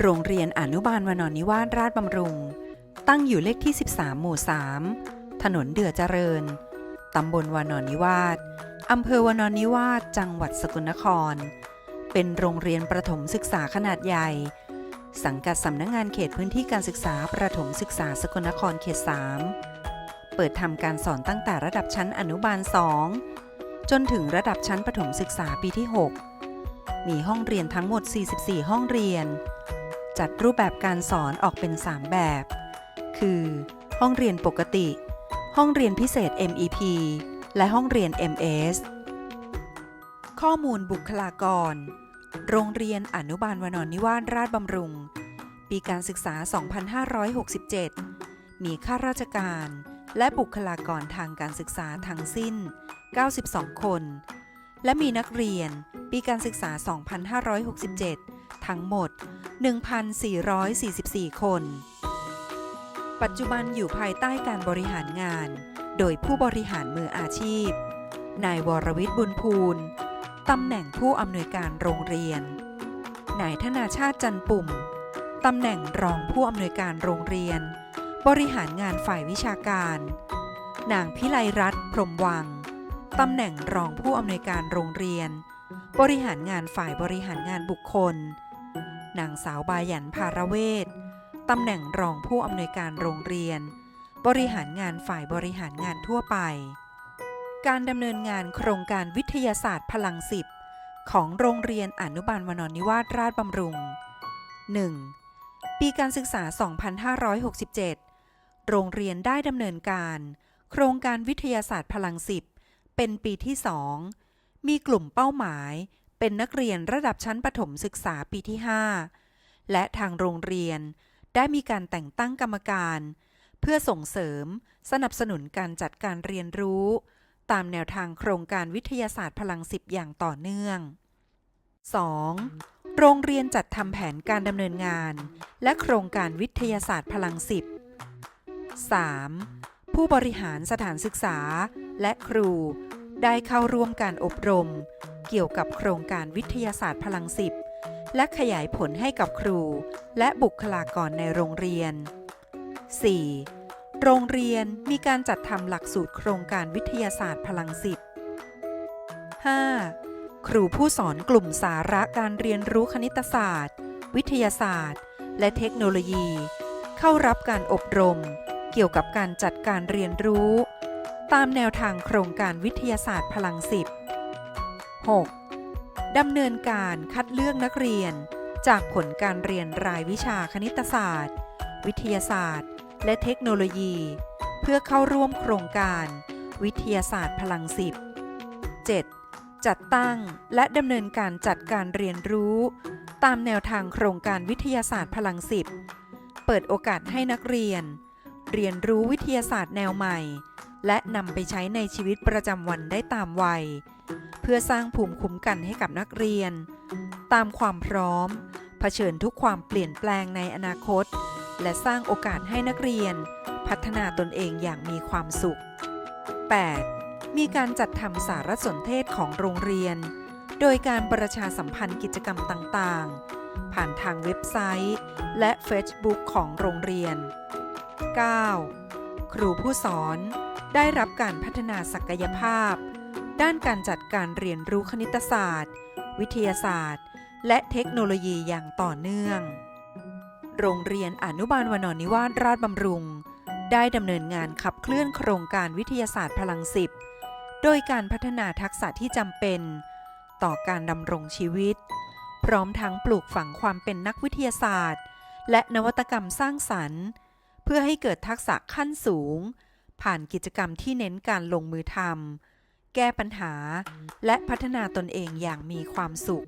โรงเรียนอนุบาลวนอนนิวาสราชบำรุง ตั้งอยู่เลขที่ 13 หมู่ 3 ถนนเดือเจริญ ตำบลวานอนนิวาสอำเภอวานอนนิวาสจังหวัดสกลนคร เป็นโรงเรียนประถมศึกษาขนาดใหญ่ สังกัดสำนักงงานเขตพื้นที่การศึกษาประถมศึกษาสกลนครเขต 3 เปิดทำการสอนตั้งแต่ระดับชั้นอนุบาล 2 จนถึงระดับชั้นประถมศึกษาปีที่ 6 มีห้องเรียนทั้งหมด 44 ห้องเรียน จัดรูปแบบการสอนออกเป็น 3 แบบ คือ ห้องเรียนปกติ ห้องเรียนพิเศษ MEP และห้องเรียน MS ข้อมูลบุคลากร โรงเรียนอนุบาลวนอนนิวาสราชบำรุง ปีการศึกษา 2567 มีข้าราชการ และบุคลากรทางการศึกษาทั้งสิ้น 92 คน และมีนักเรียน ปีการศึกษา 2567 ทั้งหมด 1,444 คน ปัจจุบันอยู่ภายใต้การบริหารงาน โดยผู้บริหารมืออาชีพ นายวรวิทย์บุญภูลตำแหน่งผู้อำนวยการโรงเรียน นายธนาชาติจันปุ่ม ตำแหน่งรองผู้อำนวยการโรงเรียน บริหารงานฝ่ายวิชาการ นางพิไลรัตน์พรมวัง ตำแหน่งรองผู้อำนวยการโรงเรียน บริหารงานฝ่ายบริหารงานบุคคล นางสาวบายันภารเวศตำแหน่งรองผู้อำนวยการโรงเรียน บริหารงานฝ่ายบริหารงานทั่วไป การดำเนินงานโครงการวิทยาศาสตร์พลังสิบของโรงเรียนอนุบาลวนอนนิวาสราชบำรุง 1. ปีการศึกษา 2567 โรงเรียนได้ดำเนินการ โครงการวิทยาศาสตร์พลังสิบเป็นปีที่2 มีกลุ่มเป้าหมาย เป็นนักเรียนระดับชั้นประถมศึกษาปีที่ 5 และทางโรงเรียน ได้มีการแต่งตั้งกรรมการ เพื่อส่งเสริม สนับสนุนการจัดการเรียนรู้ ตามแนวทางโครงการวิทยาศาสตร์พลังสิบอย่างต่อเนื่อง 2. โรงเรียนจัดทำแผนการดำเนินงาน และโครงการวิทยาศาสตร์พลังสิบ 3. ผู้บริหารสถานศึกษาและครู ได้เข้าร่วมการอบรม เกี่ยวกับโครงการวิทยาศาสตร์พลังสิบและขยายผลให้กับครู และบุคลากรในโรงเรียน 4. โรงเรียนมีการจัดทำหลักสูตรโครงการวิทยาศาสตร์พลังสิบ 5. ครูผู้สอนกลุ่มสาระการเรียนรู้คณิตศาสตร์ วิทยาศาสตร์ และเทคโนโลยี เข้ารับการอบรม เกี่ยวกับการจัดการเรียนรู้ ตามแนวทางโครงการวิทยาศาสตร์พลังสิบ 6. ดำเนินการคัดเลือกนักเรียน จากผลการเรียนรายวิชาคณิตศาสตร์ วิทยาศาสตร์ และเทคโนโลยี เพื่อเข้าร่วมโครงการ วิทยาศาสตร์พลังสิบ 7. จัดตั้งและดำเนินการจัดการเรียนรู้ ตามแนวทางโครงการวิทยาศาสตร์พลังสิบ เปิดโอกาสให้นักเรียน เรียนรู้วิทยาศาสตร์แนวใหม่ และนำไปใช้ในชีวิตประจำวันได้ตามวัย เพื่อสร้างภูมิคุ้มกันให้กับนักเรียน ตามความพร้อม เผชิญทุกความเปลี่ยนแปลงในอนาคต และสร้างโอกาสให้นักเรียน พัฒนาตนเองอย่างมีความสุข 8. มีการจัดทำสารสนเทศของโรงเรียน โดยการประชาสัมพันธ์กิจกรรมต่างๆ ผ่านทางเว็บไซต์ และ Facebook ของโรงเรียน 9. ครูผู้สอน ได้รับการพัฒนาศักยภาพ ด้านการจัดการเรียนรู้คณิตศาสตร์ วิทยาศาสตร์ และเทคโนโลยีอย่างต่อเนื่อง โรงเรียนอนุบาลวนอนนิวาสราชบำรุง ได้ดำเนินงานขับเคลื่อนโครงการวิทยาศาสตร์พลังสิบโดยการพัฒนาทักษะที่จำเป็น ต่อการดำรงชีวิต พร้อมทั้งปลูกฝังความเป็นนักวิทยาศาสตร์ และนวัตกรรมสร้างสรรค์ เพื่อให้เกิดทักษะขั้นสูง ผ่านกิจกรรมที่เน้นการลงมือทำแก้ปัญหา และพัฒนาตนเองอย่างมีความสุข